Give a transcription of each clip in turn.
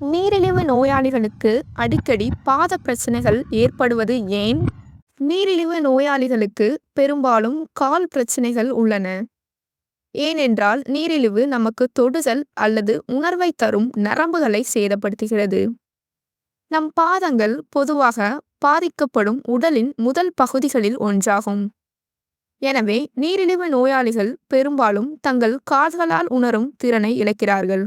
நீரிழிவு நோயாளிகளுக்கு அடிக்கடி பாத பிரச்சனைகள் ஏற்படுவது ஏன்? நீரிழிவு நோயாளிகளுக்கு பெரும்பாலும் கால் பிரச்சனைகள் உள்ளன. ஏனென்றால் நீரிழிவு நமக்கு தொடுதல் அல்லது உணர்வை தரும் நரம்புகளை சேதப்படுத்துகிறது. நம் பாதங்கள் பொதுவாக பாதிக்கப்படும் உடலின் முதல் பகுதிகளில் ஒன்றாகும். எனவே நீரிழிவு நோயாளிகள் பெரும்பாலும் தங்கள் கால்களால் உணரும் திறனை இழக்கிறார்கள்.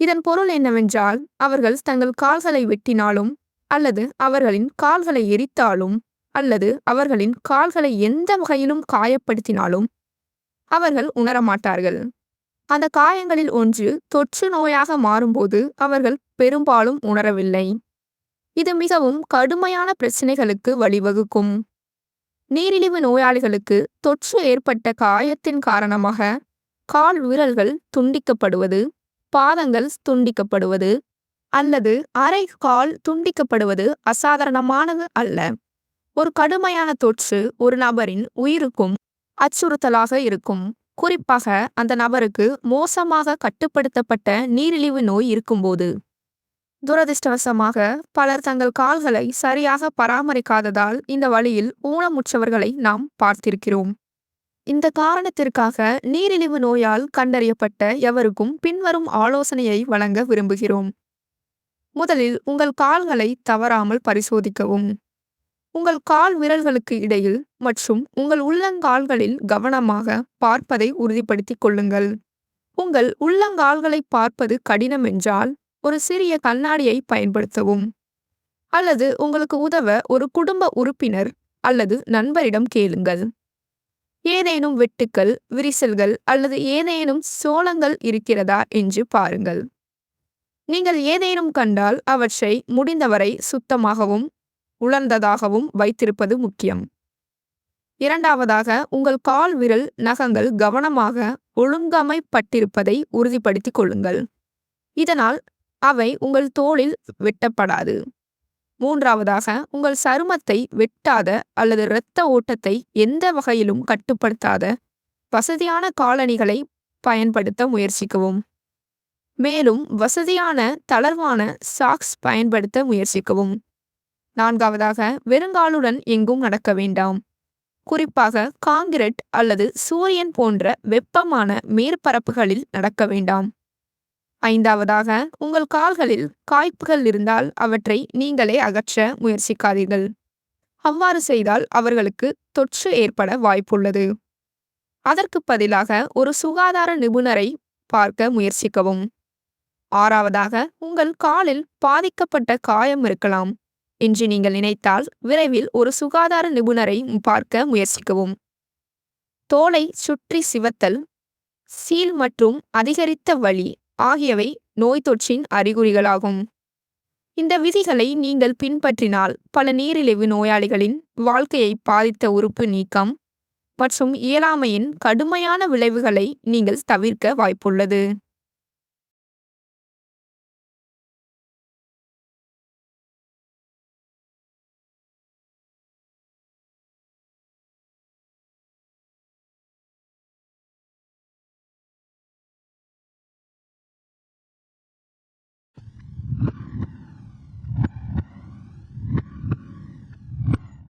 இதன் பொருள் என்னவென்றால் அவர்கள் தங்கள் கால்களை வெட்டினாலும் அல்லது அவர்களின் கால்களை எரித்தாலும் அல்லது அவர்களின் கால்களை எந்த வகையிலும் காயப்படுத்தினாலும் அவர்கள் உணரமாட்டார்கள். அந்த காயங்களில் ஒன்று தொற்று நோயாக மாறும்போது அவர்கள் பெரும்பாலும் உணரவில்லை. இது மிகவும் கடுமையான பிரச்சனைகளுக்கு வழிவகுக்கும். நீரிழிவு நோயாளிகளுக்கு தொற்று ஏற்பட்ட காயத்தின் காரணமாக கால் விரல்கள் துண்டிக்கப்படுவது பாதங்கள் துண்டிக்கப்படுவது அல்லது அரை கால் துண்டிக்கப்படுவது அசாதாரணமானது அல்ல. ஒரு கடுமையான தொற்று ஒரு நபரின் உயிருக்கும் அச்சுறுத்தலாக இருக்கும். குறிப்பாக அந்த நபருக்கு மோசமாக கட்டுப்படுத்தப்பட்ட நீரிழிவு நோய் இருக்கும்போது. துரதிர்ஷ்டவசமாக பலர் தங்கள் கால்களை சரியாக பராமரிக்காததால் இந்த வழியில் ஊனமுற்றவர்களை நாம் பார்த்திருக்கிறோம். இந்த காரணத்திற்காக நீரிழிவு நோயால் கண்டறியப்பட்ட எவருக்கும் பின்வரும் ஆலோசனையை வழங்க விரும்புகிறோம். முதலில் உங்கள் கால்களை தவறாமல் பரிசோதிக்கவும். உங்கள் கால் விரல்களுக்கு இடையில் மற்றும் உங்கள் உள்ளங்கால்களில் கவனமாக பார்ப்பதை உறுதிப்படுத்திக் கொள்ளுங்கள். உங்கள் உள்ளங்கால்களை பார்ப்பது கடினம் என்றால் ஒரு சிறிய கண்ணாடியை பயன்படுத்தவும். அல்லது உங்களுக்கு உதவ ஒரு குடும்ப உறுப்பினர் அல்லது நண்பரிடம் கேளுங்கள். ஏதேனும் வெட்டுக்கள் விரிசல்கள் அல்லது ஏதேனும் சோளங்கள் இருக்கிறதா என்று பாருங்கள். நீங்கள் ஏதேனும் கண்டால் அவற்றை முடிந்தவரை சுத்தமாகவும் உலர்ந்ததாகவும் வைத்திருப்பது முக்கியம். இரண்டாவதாக உங்கள் கால் விரல் நகங்கள் கவனமாக ஒழுங்கமைப்பட்டிருப்பதை உறுதிப்படுத்திக் கொள்ளுங்கள். இதனால் அவை உங்கள் தோளில் வெட்டப்படாது. மூன்றாவதாக உங்கள் சருமத்தை வெட்டாத அல்லது இரத்த ஓட்டத்தை எந்த வகையிலும் கட்டுப்படுத்தாத வசதியான காலணிகளை பயன்படுத்த முயற்சிக்கவும். மேலும் வசதியான தளர்வான சாக்ஸ் பயன்படுத்த முயற்சிக்கவும். நான்காவதாக வெறுங்காலுடன் எங்கும் நடக்க வேண்டாம். குறிப்பாக காங்கிரட் அல்லது சூரியன் போன்ற வெப்பமான மேற்பரப்புகளில் நடக்க வேண்டாம். ஐந்தாவதாக உங்கள் கால்களில் காய்ப்புகள் இருந்தால் அவற்றை நீங்களே அகற்ற முயற்சிக்காதீர்கள். அவ்வாறு செய்தால் அவர்களுக்கு தொற்று ஏற்பட வாய்ப்புள்ளது. அதற்கு பதிலாக ஒரு சுகாதார நிபுணரை பார்க்க முயற்சிக்கவும். ஆறாவதாக உங்கள் காலில் பாதிக்கப்பட்ட காயம் இருக்கலாம் என்று நீங்கள் நினைத்தால் விரைவில் ஒரு சுகாதார நிபுணரை பார்க்க முயற்சிக்கவும். தோலை சுற்றி சிவத்தல் சீல் மற்றும் அதிகரித்த வலி ஆகியவை நோய் தொற்றின் அறிகுறிகளாகும். இந்த விதிகளை நீங்கள் பின்பற்றினால் பல நீரிழிவு நோயாளிகளின் வாழ்க்கையை பாதித்த உறுப்பு நீக்கம் மற்றும் இயலாமையின் கடுமையான விளைவுகளை நீங்கள் தவிர்க்க வாய்ப்புள்ளது.